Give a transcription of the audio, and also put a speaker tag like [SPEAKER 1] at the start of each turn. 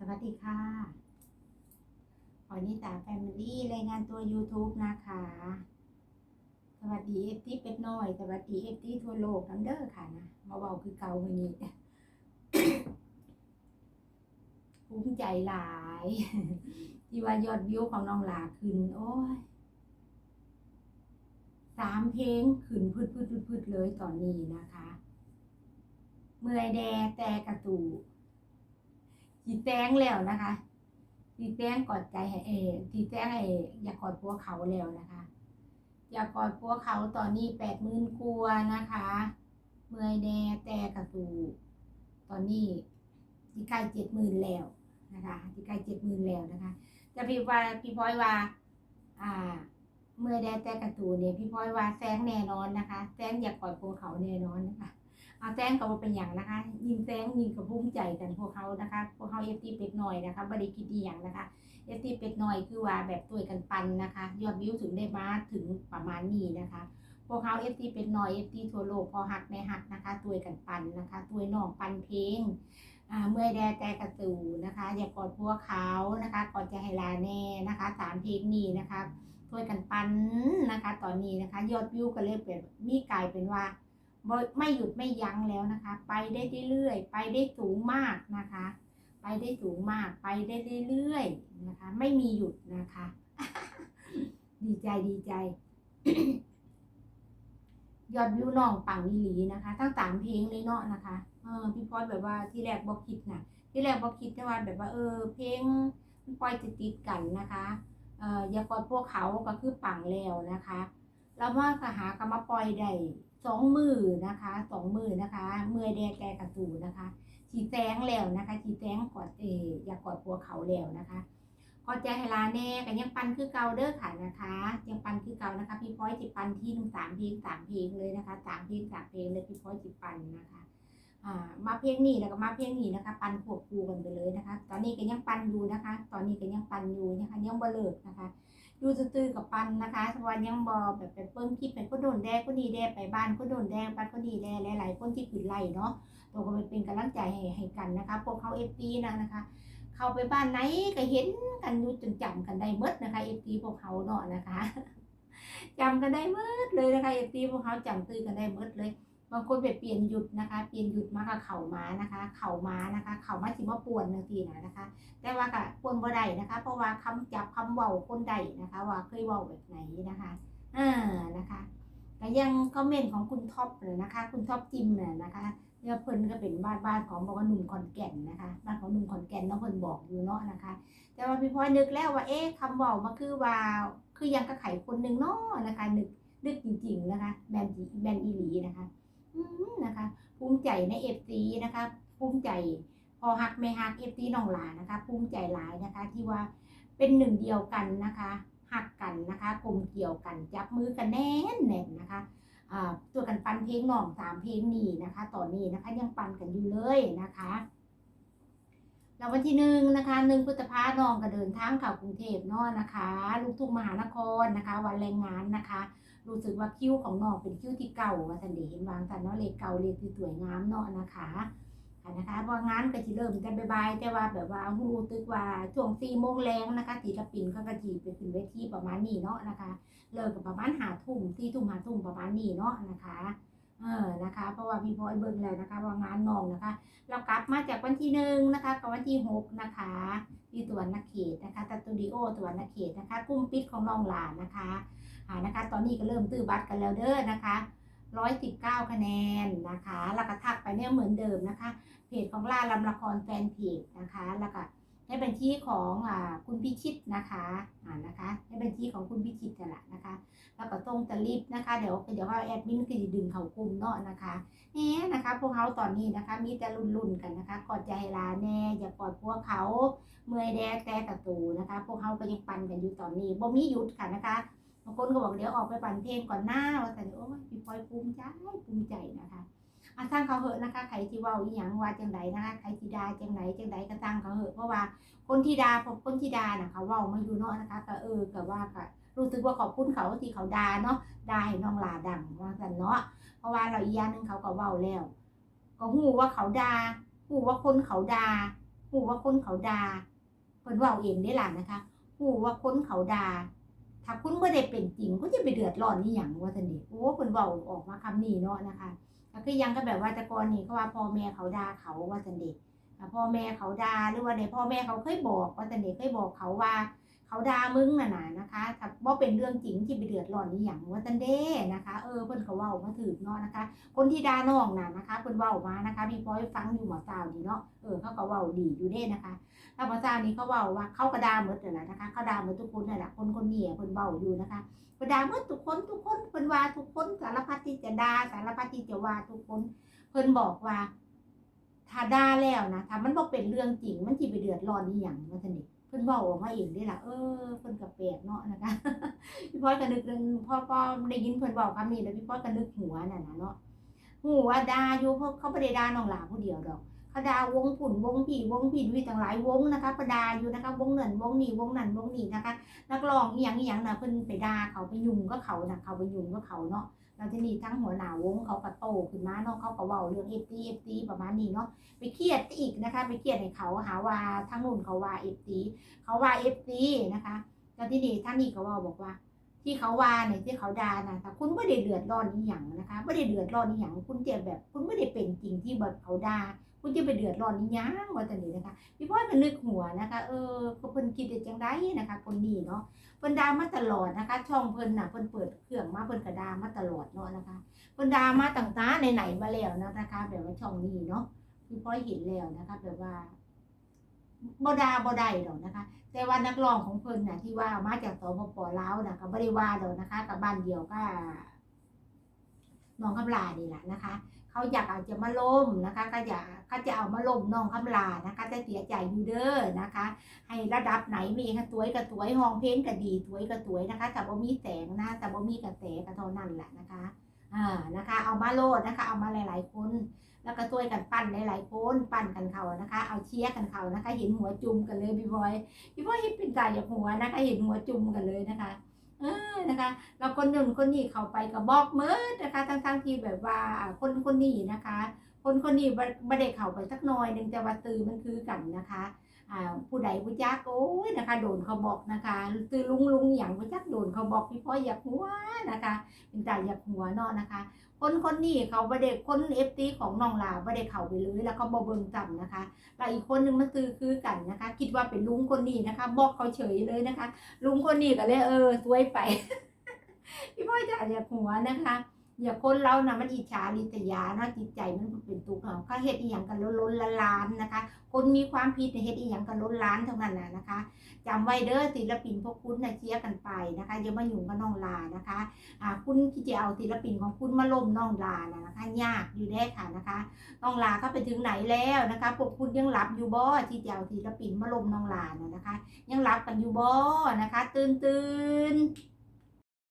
[SPEAKER 1] สวัสดีค่ะขอนิตาแฟมิลี่รายงานตัว YouTube นะคะ สวัสดีเอฟที่เป็ดน้อย สวัสดีเอฟที่ทั่วโลกทั้งเด้อค่ะนะ มาเบาคือเก่าวันนี้ภูมิใจหลาย ที่ว่ายอดวิวของน้องหลาขึ้น โอ้ยสามเพลงขึ้นพืดพืดพืดพืดเลยตอนนี้นะคะ เมื่อยแดแต่กระตู จีแต้งแล้วนะคะจีแต้งกอดใจให้เอจีแต้งให้อยากกอดพัวเขาแล้วนะคะ อยากกอดพัวเขาตอนนี้แปดหมื่นกลัวนะคะ เมื่อยแดแต่กระตูตอนนี้จีใกล้เจ็ดหมื่นแล้วนะคะจีใกล้เจ็ดหมื่นแล้วนะคะจะพี่ว่าพี่พลอยว่า อ่า เมื่อยแดแต่กระตูเนี่ยพี่พลอยว่าแซงแน่นอนนะคะแซงอยากกอดพัวเขาแน่นอนนะคะ เอาแจ้งกับว่าเป็นอย่างนะคะ ยิงแจ้งยิงกับภูมิใจกันพวกเขานะคะ พวกเขาเอฟตีเป็ดหน่อยนะคะบริคิดดีอย่างนะคะเอฟตีเป็ดหน่อยคือว่าแบบตัวกันปันนะคะ ยอดวิวถึงได้มาถึงประมาณนี้นะคะ พวกเขาเอฟตีเป็ดหน่อยเอฟตีทั่วโลกพอหักในหักนะคะตัวกันปันนะคะตัวน้องปันเพลงอ่าเมื่อแดแต่กระตูนะคะ อย่ากอดพวกเขานะคะกอดใจให้ลาแน่นะคะสามเพลงนี้นะคะตัวยกันปันนะคะ ตอนนี้นะคะ ยอดวิวก็เลยเป็นมีกลายเป็นว่า ไม่หยุดไม่ยั้งแล้วนะคะ ไปได้เรื่อยๆไปได้สูงมากนะคะ ไปได้สูงมาก ไปได้เรื่อยๆนะคะ ไม่มีหยุดนะคะ ดีใจดีใจ ยอดวิวน้องปังอีหลีนะคะทั้งสามเพลงเลยเนาะนะคะเออพี่พลอยแบบว่าที่แรกบอกคิดนะที่แรกบอกคิดแต่ว่าแบบว่าเออ เพลงมันปล่อยติดติดกันนะคะเอ่ออย่ากอดพวกเขาก็คือปังแล้วนะคะ แล้วว่ากหากรรมาปล่อยได้ สองมือนะคะสองมือนะคะเมื่อยแดแกกระตูนะคะชีแตงแล้วนะคะชีแตงกอดเออยากอดพัวเขาแล้วนะคะกอดใจให้ลาแน่กันยังปันคือเก่าเด้อค่ะนะคะยังปันคือเก่านะคะ พี่พ้อยจิปันที่หนึ่งสามเพลงสามเพลงเลยนะคะสามเพลงสามเพลงเลยพี่พ้อยจิปันนะคะ อ่ามาเพลงนี้แล้วก็มาเพลงนี้นะคะ ปันควบคู่กันไปเลยนะคะ ตอนนี้ก็ยังปันอยู่นะคะ ตอนนี้ก็ยังปันอยู่นะคะยังบ่เลิกนะคะดูตื้อๆกับปันนะคะสวันยังบอแบบไปเปิ้งคลิปเป็นคนโดนแดงคนดีแดงไปบ้านคนโดนแดงปันคนดีแดงหลายๆคนที่ผิดไล่เนาะตัวก็ไปเป็นกำลังใจให้ให้กันนะคะพวกเขาเอฟตีนะนะคะ เข้าไปบ้านไหนก็เห็นกันอยู่จนจำกันได้เมดนะคะเอฟตีพวกเขาเนาะนะคะจำกันได้เมดเลยนะคะเอฟตีพวกเขาจำตื้อกันได้เมดเลย บางคนไปเปลี่ยนหยุดนะคะ เปลี่ยนหยุดมากับเข่าม้านะคะ เข่าม้านะคะ เข่าม้าสิมาปวนนางทีนะนะคะ แต่ว่าก็ปวนบ่ได้นะคะ เพราะว่าคำจับคำเว้าคนใดนะคะ ว่าเคยเว้าแบบไหนนะคะอ่านะคะก็ยังคอมเมนต์ของคุณท็อปเลยนะคะ คุณท็อปจิมเนี่ยนะคะเนี่ยเพิ่นก็เป็นบ้านบ้านของบอกว่าหนุ่มขอนแก่นนะคะ บ้านของหนุ่มขอนแก่นเนาะเพิ่นบอกอยู่เนาะนะคะ แต่ว่าพี่พลอยนึกแล้วว่าเอ๊ะคำเว้ามาคือว่าคือยังกระไขคนหนึ่งเนาะนะคะ นึกนึกจริง ๆนะคะแบนจีแบนอีหลีนะคะ นะคะ ภูมิใจในเอฟซีนะคะ ภูมิใจพอฮักไม่ฮักเอฟซีน้องหลานะคะ ภูมิใจหลายนะคะ ที่ว่าเป็นหนึ่งเดียวกันนะคะหักกันนะคะกลมเกี่ยวกันจับมือกันแน่นแน่นนะคะอ่าตัวกันปันเพลงน้องสามเพลงนี้นะคะตอนนี้นะคะยังปันกันอยู่เลยนะคะแล้ววันที่หนึ่งนะคะหนึ่งพฤษภาน้องก็เดินทางเข้ากรุงเทพเนาะนะคะ ลูกทุ่งมหานครนะคะ วันแรงงานนะคะ รู้สึกว่าคิ้วของน้องเป็นคิ้วที่เก่าว่าสันเดเห็นวางสันเนาะเลขเก่าเลขที่สวยงามเนาะนะคะค่ะนะคะพองานก็จะเริ่มแต่บายๆแต่ว่าแบบว่าหูตึกว่าช่วงสี่โมงแรงนะคะศิลปินเขาก็จีไปขึ้นเวทีประมาณนี้เนาะนะคะ เลิกกับประมาณหาทุ่มที่ทุ่มหาทุ่มประมาณนี้เนาะนะคะ เออนะคะ เพราะว่าพี่พอยเบิ่งแล้วนะคะว่างานน้องนะคะ เรากลับมาจากวันที่หนึ่งนะคะกับวันที่หกนะคะที่ตัวนนักเขตนะคะสตูดิโอตัวนนักเขตนะคะกลุ่มปิดของน้องหลานนะคะอ่านะคะ ตอนนี้ก็เริ่มตื้อบัตรกันแล้วเด้อนะคะร้อยสิบเก้าคะแนนนะคะแล้วก็ทักไปเนี่ยเหมือนเดิมนะคะ เพจของล่าลำละครแฟนเพจนะคะแล้วก็ ให้บัญชีของอ่าคุณพิชิตนะคะอ่านะคะให้บัญชีของคุณพิชิตกันละนะคะ แล้วก็ตรงจะรีบนะคะเดี๋ยวเดี๋ยวว่าแอดมินก็จะดึงเขากลุ่มเนาะนะคะแหน่นะคะ พวกเขาตอนนี้นะคะ มีแต่รุ่นๆกันนะคะกอดใจลาแน่อย่ากอดพวกเขาเมื่อยแดกแต่ตะตูนะคะ พวกเขาก็ยังปันกันอยู่ตอนนี้บ่มีหยุดค่ะนะคะบางคนก็บอกเดี๋ยวออกไปปั่นเพลงก่อนหน้าว่าแต่โอ้ยพี่พลอยภูมิใจภูมิใจนะคะ อาสร้างเขาเหอะนะคะใครที่ว่าอีหยังว่าจังไดนะคะใครที่ดาจังไหนจังไดก็สร้างเขาเหอะเพราะว่าคนที่ดาพบคนที่ดาน่ะเขาว้ามาอยู่เนาะนะคะก็เออก็ว่าก็รู้สึกว่าขอบคุณเขาที่เขาดาเนาะดาให้น้องหลาดังว่าสันเนาะเพราะว่าเราอีกอย่างหนึงเขาก็ว้าแล้ว ก็หูว่าเขาดาหูว่าคนเขาดาหูว่าคนเขาดาเพิ่นว้าเองได้หล่ะนะคะหูว่าคนเขาดาถ้าคุณบ่ได้เป็นจริงคุณจะไปเดือดร้อนนี่หยังว่าซั่นดิโอ้เพิ่นเว้าออกมาคำนี้เนาะนะคะ คือยังก็แบบว่าตะกอนนี่เขาว่าพ่อแม่เขาด่าเขาว่าสันเด็กพ่อแม่เขาด่าหรือว่าใดพ่อแม่เขาเคยบอกว่าสันเด็กเคยบอกเขาว่า เขาด่ามึงน่ะนะนะคะถ้าบ่เป็นเรื่องจริงที่ไปเดือดร้อนนี่หยังว่าซั่นเด้นะคะ เออเพิ่นก็เว้ามาถูกเนาะนะคะ คนที่ด่าน้องน่ะนะคะเพิ่นเว้ามานะคะพี่พลอยฟังอยู่หมอสาวนี่เนาะเออเขาก็เว้าดีอยู่เด้นะคะถ้าหมอสาวนี่เขาเว้าว่าเขาก็ด่าหมดนั่นแหละนะคะเขาด่าหมดทุกคนนั่นแหละคนคนนี้เพิ่นเว้าอยู่นะคะเพิ่นด่าหมดทุกคนทุกคนเพิ่นว่าทุกคนสารพัดที่จะด่าสารพัดที่จะว่าทุกคน เพิ่นบอกว่าถ้าด่าแล้วนะถ้ามันบ่เป็นเรื่องจริงมันสิไปเดือดร้อนอีหยังว่าซั่นนี่เเพิ่นเว้าออกมาเองเด้ล่ะ เออเพิ่นก็แปลกเนาะนะคะพี่พลอยก็นึกเรื่งพ่อพ่อได้ยินเพิ่นเว้าคำนี้แล้วพี่พลอยก็นึกหัวนั่นน่ะเนาะหัวดาอยู่เพราะเขาบ่ได้ด่าน้องหลาผู้เดียวดอกเขาดาวงผุ่นวงผีวงผีมีต่างหลายวงนะคะประดาอยู่นะคะ วงเนั่นวงนี่วงนั่นวงนี่นะคะ นักร้องอีหยังอีหยังนะเพิ่นไปดาเขาไปยุ่งก็เขานะเขาไปยุ่งก็เขาเนาะ แล้วทีนี้ทั้งหัวหน้าวงเขาก็โตขึ้นมาเนาะเขาก็เว้าเรื่องเอฟตีเอฟตีประมาณนี้เนาะไปเครียดอีกนะคะ ไปเครียดให้เขาหาว่าทั้งนู่นเขาว่าเอฟตีเขาว่าเอฟตีนะคะแล้วทีนี้ท่านนี้ก็เว่าบอกว่า ที่เขาว่าเนี่ยที่เขาด่านะแต่คุณไม่ได้เดือดร้อนอีหยังนะคะไม่ได้เดือดร้อนอีหยังคุณเจ็บแบบ คุณไม่ได้เป็นจริงที่แบบเขาด่า คุณจะไปเดือดร้อนอีหยังว่าแต่นี้นะคะพี่พ่อยมันนึกหัวนะคะเออเพิ่นคิดได้จังไดนะคะคนนี้เนาะเพิ่นดามาตลอดนะคะ ช่องเพิ่นน่ะเพิ่นเปิดเครื่องมาเพิ่นก็ด่ามาตลอดเนาะนะคะเพิ่นดามาต่างตาไหนๆมาแล้วนะคะแบบว่าช่องนี้เนาะพี่พ่อยเห็นแล้วนะคะ แบบว่าบดาบ่ได้ดอกนะคะ แต่ว่านักร้องของเพิ่นน่ะที่ว่ามาจากสปปลาวน่ะก็บ่ได้ว่าดอกนะคะกับบ้านเดียวก็น้องคำลานี่แหละนะคะ เขาอยากเอาจะมาล่มนะคะก็อยากเขาจะเอามาล่มน้องคำลานะคะจะเสียใจอยู่เด้อนะคะ ให้ระดับไหนมีค่ะตัวยกับตัวยห้องเพลงก็ดีตัวยกับตัวยนะคะแต่บ่มีแสงนะแต่บ่มีกระแสก็เท่านั้นแหละนะคะอ่านะคะเอามาโลดนะคะ เอามาหลาย ๆ คน แล้วก็ช่วยกันปั้นหลายๆคนปั้นกันเขานะคะ เอาเชียร์กันเขานะคะ เห็นหัวจุ่มกันเลยพี่บอยพี่บอยเห็นเป็นใจจากหัวนะคะ เห็นหัวจุ่มกันเลยนะคะ เออนะคะเราคนหนึ่งคนนี้เขาไปกับบอกเมิดนะคะทั้งทั้งที่แบบว่าคนคนนี้นะคะ คนคนนี้ไม่ได้เข้าไปสักหน่อยหนึ่งแต่ว่าตือมันคือกันนะคะ ผู้ใดผู้จักโอ้ยนะคะ โดนเขาบอกนะคะตือลุงลุงอย่างผู้จักโดนเขาบอกพี่พ่ออยากหัวนะคะเป็นใจอยากหัวเนาะนะคะ คนคนนี้เขาไม่ได้คนเอฟตีของน้องลาไม่ได้เขาไปเลยแล้วเขาบอเบิงจำนะคะแล้วอีกคนนึงมันตือคือกันนะคะ คิดว่าเป็นลุงคนนี้นะคะ บอกเขาเฉยเลยนะคะ ลุงคนนี้ก็เลยเออสวยไป พี่พ่อจะอยากหัวนะคะ อย่าคนเรานะมันอิจฉาริษยาเนาะจิตใจมันเป็นตุกข์เนาเขาเฮ็ดอีหยังกันล้นล้นละลานนะคะ คนมีความผิดเฮ็ดอีหยังกันล้นล้านเท่านั้นนะนะคะจำไว้เด้อศิลปินพวกคุณนะเชียร์กันไปนะคะอย่ามายุ่งกับน้องลานะคะอ่าคุณที่จะเอาศิลปินของคุณมาล่มน้องลานะนะคะ ยากอยู่แน่ค่ะนะคะน้องลาก็ไปถึงไหนแล้วนะคะพวกคุณยังหลับอยู่บ่ที่จะเอาศิลปินมาล่มน้องลานะนะคะ ยังหลับกันอยู่บ่นะคะ ตื่นตื่น